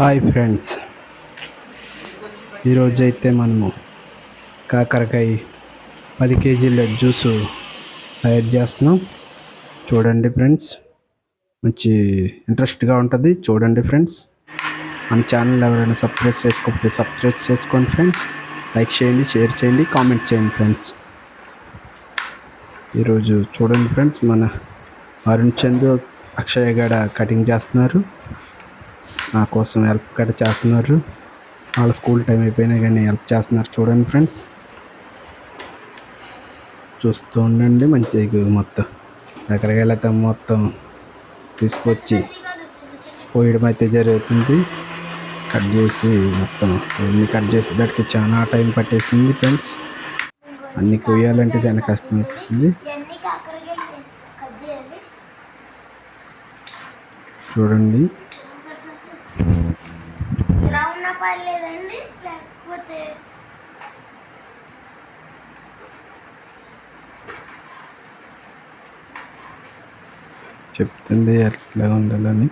Hi friends. ఈరోజు అయితే మనము కాకరకాయ పది కేజీల జ్యూస్ తయారు చేస్తున్నాం. చూడండి ఫ్రెండ్స్. మంచి ఇంట్రెస్ట్గా ఉంటుంది. చూడండి ఫ్రెండ్స్. మన ఛానల్ ఎవరైనా సబ్స్క్రైబ్ చేసుకోకపోతే సబ్స్క్రైబ్ చేసుకోండి ఫ్రెండ్స్. లైక్ చేయండి షేర్ చేయండి కామెంట్ చేయండి ఫ్రెండ్స్. ఈరోజు చూడండి ఫ్రెండ్స్ మన అరుణ్ చంద్ అక్షయ్ గడ కటింగ్ చేస్తున్నారు. నా కోసం హెల్ప్ కూడా చేస్తున్నారు. వాళ్ళ స్కూల్ టైం అయిపోయినా కానీ హెల్ప్ చేస్తున్నారు చూడండి ఫ్రెండ్స్ చూస్తూ ఉండండి మంచిగా మొత్తం. ఎక్కడికి వెళ్తే మొత్తం తీసుకొచ్చి పోయడం అయితే జరుగుతుంది. కట్ చేసి మొత్తం అన్ని కట్ చేసి దానికి చాలా టైం పట్టేసింది ఫ్రెండ్స్ అన్ని కొయ్యాలంటే చాలా కష్టం అవుతుంది. చూడండి. పర్లేదండి లేకపోతే చెప్తుంది ఎట్లా ఉండాలని.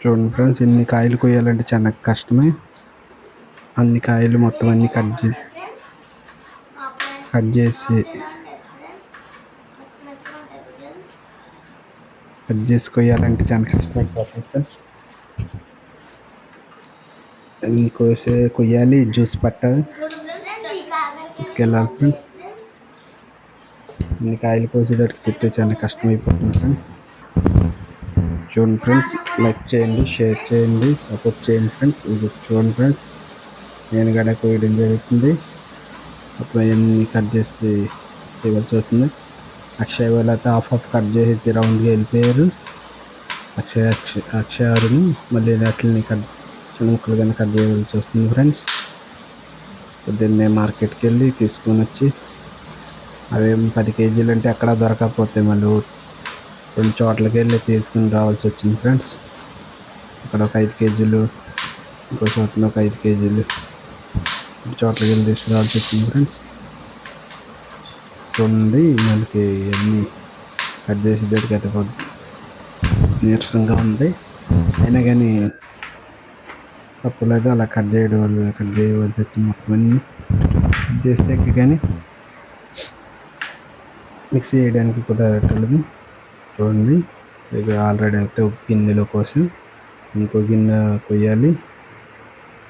చూడండి ఫ్రెండ్స్ ఇన్ని కాయలు కొయ్యాలంటే చాలా కష్టమే. అన్ని కాయలు మొత్తం అన్ని కట్ చేసి కట్ చేసి కట్ చేసి కొయ్యాలంటే చాలా కష్టమైపోతుంది ఫ్రెండ్స్ అన్ని కోసే కొయ్యాలి జ్యూస్ పట్టాలి తీసుకెళ్ళాలి ఫ్రెండ్స్ అన్ని కాయలు కోసేటట్టు చెప్తే చాలా కష్టమైపోతుంది ఫ్రెండ్స్ చూడండి ఫ్రెండ్స్ లైక్ చేయండి షేర్ చేయండి సపోర్ట్ చేయండి ఫ్రెండ్స్. ఇది చూడండి ఫ్రెండ్స్ నేను కూడా కోయడం జరుగుతుంది. అప్పుడు అవన్నీ కట్ చేసి ఇవ్వాల్సి వస్తుంది. అక్షయ్ వాళ్ళు అయితే హాఫ్ హాఫ్ కట్ చేసేసి రౌండ్గా వెళ్ళిపోయారు. అక్షయ్ అక్షయ్ అక్షయ్ మళ్ళీ అట్లని కట్ చిన్న ముక్కలు కానీ కట్ చేయవలసి వస్తుంది ఫ్రెండ్స్. పొద్దున్నే మార్కెట్కి వెళ్ళి తీసుకొని వచ్చి అవేం పది కేజీలు అంటే అక్కడ దొరకకపోతే మళ్ళీ కొన్ని చోట్లకి వెళ్ళి తీసుకుని రావాల్సి వచ్చింది ఫ్రెండ్స్. అక్కడ ఒక ఐదు కేజీలు ఇంకో చోట్ల ఒక ఐదు కేజీలు చోట్లకి వెళ్ళి తీసుకురావాల్సి వచ్చింది ఫ్రెండ్స్. చూడండి మనకి అన్నీ కట్ చేసి దగ్గరికి అయితే నీరసంగా ఉంది. అయినా కానీ తప్పులేదు అలా కట్ చేయడం వల్ల కట్ చేయవలసి వచ్చింది మొత్తం అన్నీ. కట్ చేస్తే కానీ మిక్సీ చేయడానికి కుదరట్లేదు. చూడండి ఇక ఆల్రెడీ అయితే ఒక గిన్నెలో కోసం ఇంకో గిన్నె కొయ్యాలి.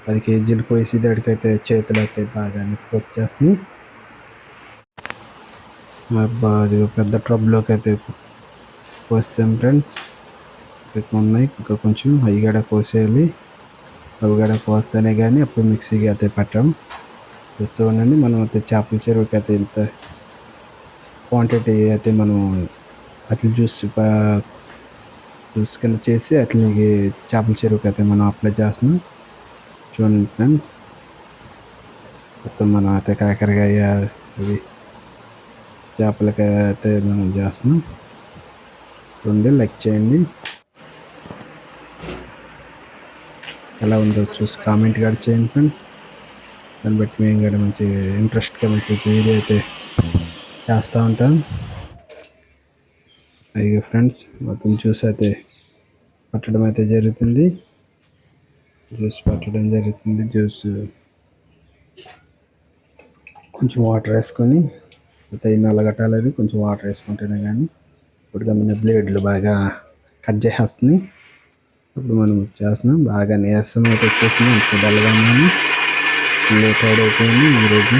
పది కేజీలు కోసి దాడికైతే చేతులు అయితే బాగా నొప్పి వచ్చేస్తున్నాయి. అబ్బా అది పెద్ద ట్రబ్లోకి అయితే కోస్తాం ఫ్రెండ్స్. ఇంకా ఉన్నాయి. ఇంకా కొంచెం అవి కూడా కోసేయాలి. అవి కూడా కోస్తేనే కానీ అప్పుడు మిక్సీకి అయితే పెట్టాం. చూస్తూ ఉండండి. మనం అయితే చేపల చెరువుకి అయితే ఇంత క్వాంటిటీ అయితే మనం అట్లా జ్యూస్ జ్యూస్ కింద చేసి అట్లకి చేపల చెరువుకి అయితే మనం అప్లై చేస్తున్నాం. చూడండి ఫ్రెండ్స్. మొత్తం మనం అయితే కాకరకాయ అవి చేపలకి అయితే మనం చేస్తున్నాం. రెండు లైక్ చేయండి. ఎలా ఉందో చూసి కామెంట్ కూడా చేయండి ఫ్రెండ్ దాన్ని బట్టి మేము కూడా మంచి ఇంట్రెస్ట్గా మంచి వీడియో అయితే చేస్తూ ఉంటాం. అయ్యో ఫ్రెండ్స్ మొత్తం జ్యూస్ అయితే పట్టడం అయితే జరుగుతుంది. జ్యూస్ పట్టడం జరుగుతుంది. జ్యూస్ కొంచెం వాటర్ వేసుకొని అయితే నల్లగట్టాలేదు కొంచెం వాటర్ వేసుకుంటేనే కానీ ఇప్పుడు గమ్మిన బ్లేడ్లు బాగా కట్ చేసేస్తుంది. ఇప్పుడు మనం చేస్తున్నాం. బాగా నీరసం అయితే వచ్చేసింది. ఇంత డల్గా ఉన్నాము లేట్ అయిపోయింది. ఈరోజు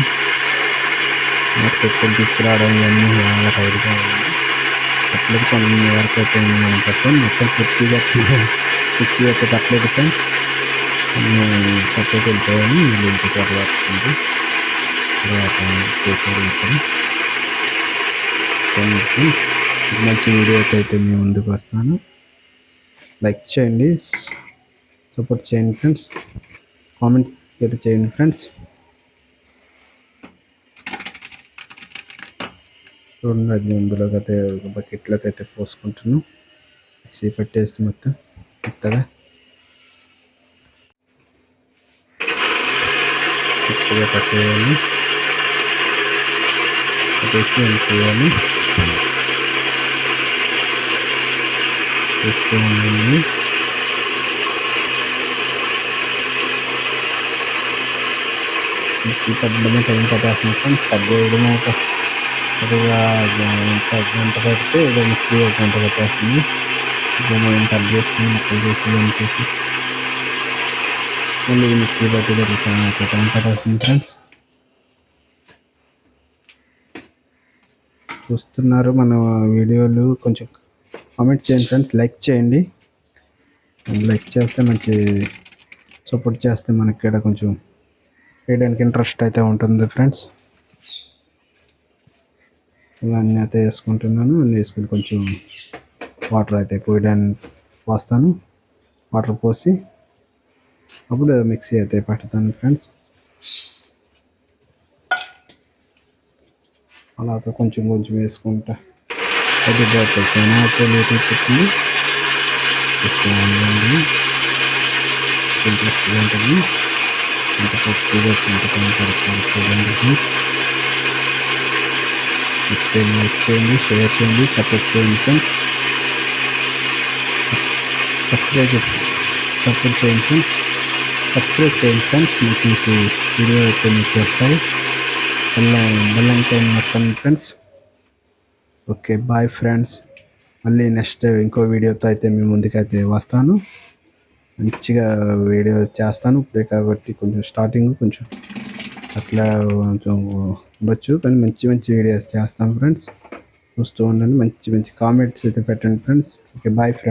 తీసుకురావడం ఇవన్నీ బాగా టైట్గా ఉంది. అట్లకి కొన్ని వరకు అయిపోయింది మనం పట్టాం మొత్తం పూర్తిగా మిక్సీ అయితే పట్టలేదు ఫ్రెండ్స్ పక్కకి వెళ్ళిపోయాను మళ్ళీ ఇంటికి అట్లా వస్తుంది తర్వాత చేసేది ఇక్కడ ఫ్రెండ్స్ మంచి వీడియోకి అయితే మీ ముందుకు వస్తాను. లైక్ చేయండి సపోర్ట్ చేయండి ఫ్రెండ్స్ కామెంట్ చేయండి ఫ్రెండ్స్ చూడండి అది అందులోకి అయితే బకెట్లోకి అయితే పోసుకుంటున్నాం. మిక్సీ పట్టేసి మొత్తం మెత్తగా మెత్తగా పట్టేయాలి. పట్టేసి చేయాలి చూస్తూ ఉండండి. మిక్సీ పట్టడమే టైం పట్టేస్తున్నాం స్టబ్ వేయడమే ఒక ఒక గంట గంట పడితే ఏదో మిక్సీ ఒక గంట పట్టేస్తుంది. ఇప్పుడు మనం కట్ చేసుకుని ముక్కలు చేసి చేసి మళ్ళీ మిక్సీ పట్టేది ఒక టైం పట్టేస్తుంది ఫ్రెండ్స్. చూస్తున్నారు మన వీడియోలు. కొంచెం కామెంట్ చేయండి ఫ్రెండ్స్. లైక్ చేయండి. లైక్ చేస్తే మంచి సపోర్ట్ చేస్తే మనకి ఇక్కడ కొంచెం వేయడానికి ఇంట్రెస్ట్ అయితే ఉంటుంది ఫ్రెండ్స్. ఇవన్నీ అయితే వేసుకుంటున్నాను అన్నీ వేసుకుని కొంచెం వాటర్ అయితే పోయడానికి పోస్తాను వాటర్ పోసి అప్పుడు మిక్సీ అయితే పట్టుతాను ఫ్రెండ్స్ అలా కొంచెం కొంచెం వేసుకుంటా అది బాగుంటుంది అయితే ఇంట్రెస్ట్గా ఉంటుంది ఇంత పప్పు కనపడుతుంది చూడండి ఎక్స్ప్లెయిన్ లైక్ చేయండి షేర్ చేయండి సపోర్ట్ చేయండి ఫ్రెండ్స్ సబ్స్క్రైబ్ సపోర్ట్ చేయండి ఫ్రెండ్స్ సబ్స్క్రైబ్ చేయండి ఫ్రెండ్స్ మీకు మంచి వీడియో అయితే మీకు వస్తాయి బెల్ బెల్ ఐకాన్ మొత్తం ఫ్రెండ్స్ ఓకే బాయ్ ఫ్రెండ్స్ మళ్ళీ నెక్స్ట్ ఇంకో వీడియోతో అయితే మీ ముందుకైతే వస్తాను. మంచిగా వీడియో చేస్తాను. ఇప్పుడే కాబట్టి కొంచెం స్టార్టింగ్ కొంచెం అట్లా కొంచెం ఉండొచ్చు. కానీ మంచి మంచి వీడియోస్ చేస్తాం ఫ్రెండ్స్ చూస్తూ ఉండండి. మంచి మంచి కామెంట్స్ అయితే పెట్టండి ఫ్రెండ్స్ ఓకే బాయ్ ఫ్రెండ్స్